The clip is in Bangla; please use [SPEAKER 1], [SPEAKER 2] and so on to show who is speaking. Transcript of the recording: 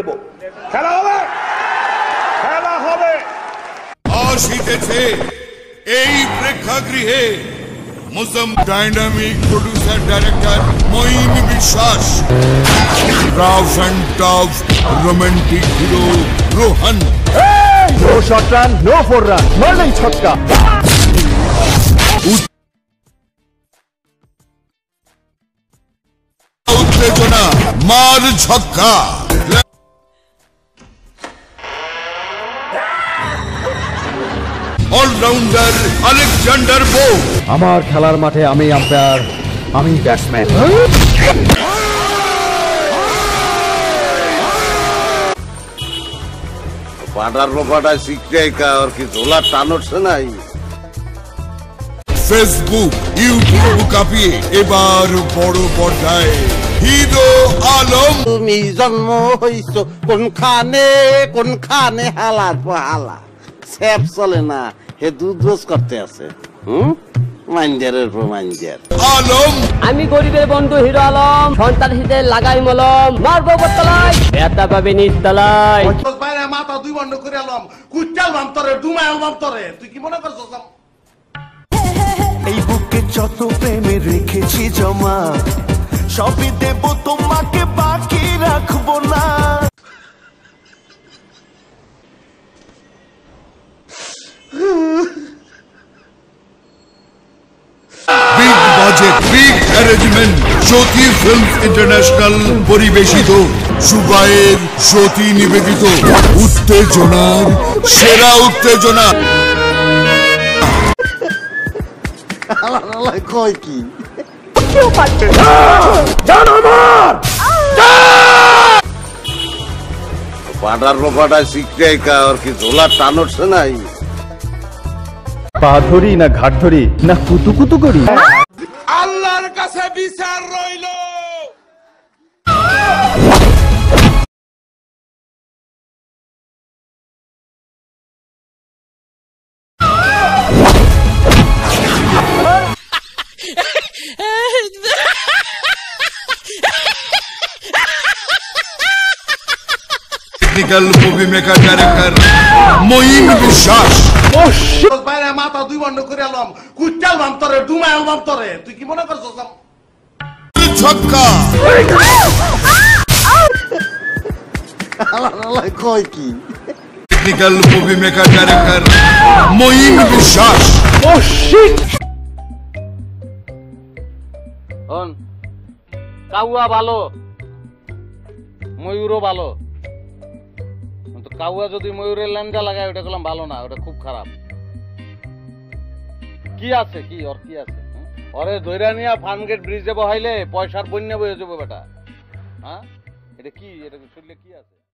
[SPEAKER 1] খেলব খেলা হবে। খেলা হবে।
[SPEAKER 2] আসিতেছে এই প্রেক্ষাগৃহে মুসম dynamic producer director Moin Biswas. Rough and tough romantic hero Rohan
[SPEAKER 3] no short run no four run মারলেই ছক্কা
[SPEAKER 2] উত্তেজনা মার ছক্কা অলরাউন্ডার আলেকজান্ডার বো
[SPEAKER 3] আমার খেলার মাঠে আমি আম্পায়ার আমি ব্যাটসম্যান
[SPEAKER 4] পাটার রোপাটা শিখতে আর কি ঝোলা টানোর নাই
[SPEAKER 2] ফেসবুক ইউটিউব কাঁপিয়ে এবার বড় পর্দায়। হিরো আলম।
[SPEAKER 4] তুমি জন্ম হইছ কোনখানে কোনখানে হালার হালা? স্যাপ চলে না হে দুধ রোজ করতে আছে। হুম?
[SPEAKER 2] আলম।
[SPEAKER 5] আমি গরিবের বন্ধু হিরো আলম সন্তান হিতে লাগাই মলম মারবো বতলায় ব্যথা পাবে নিচতলায়
[SPEAKER 6] মাথা দুই বন্ধ করে এলাম কুচাল বাম তরে ডুমায় বাম তরে। তুই কি মনে করছিস
[SPEAKER 7] জমা। সবই দেব তোমাকে বাকি রাখব না।
[SPEAKER 2] Big arrangement Jyoti film international পরিবেশিত সুবাইয়ের জ্যোতি নিবেদিত উত্তেজনার সেরা উত্তেজনা।
[SPEAKER 4] কয় কি? পাটার বাপাটা শিখতে আর কি ঝোলা টান উঠছে নাই?
[SPEAKER 3] পা ধরি না ঘাট ধরি না কুতু কুতু করি।
[SPEAKER 1] আল্লাহর কাছে বিচার রইল।
[SPEAKER 2] Technical movie maker director Moin Biswas
[SPEAKER 6] বাইরে মাথা দুই বন্ধ করে ডুমায় তুই কি মনে করছিস?
[SPEAKER 2] ছক্কা।
[SPEAKER 4] কয় কি?
[SPEAKER 2] Technical movie maker director Moin Biswas
[SPEAKER 8] হন কাউয়া ভালো ময়ূরও ভালো। কাউয়া যদি ময়ূরের ল্যান্ডা লাগায় ওটা করলাম ভালো না ওটা খুব খারাপ। কি আছে, কি, ওর কি আছে? ওরে ধৈরা গেট ব্রিজ ব্রিজে বহাইলে পয়সার বন্যা বয়ে যাব বেটা। হ্যাঁ? এটা কি, এটা শুনলে কি আছে?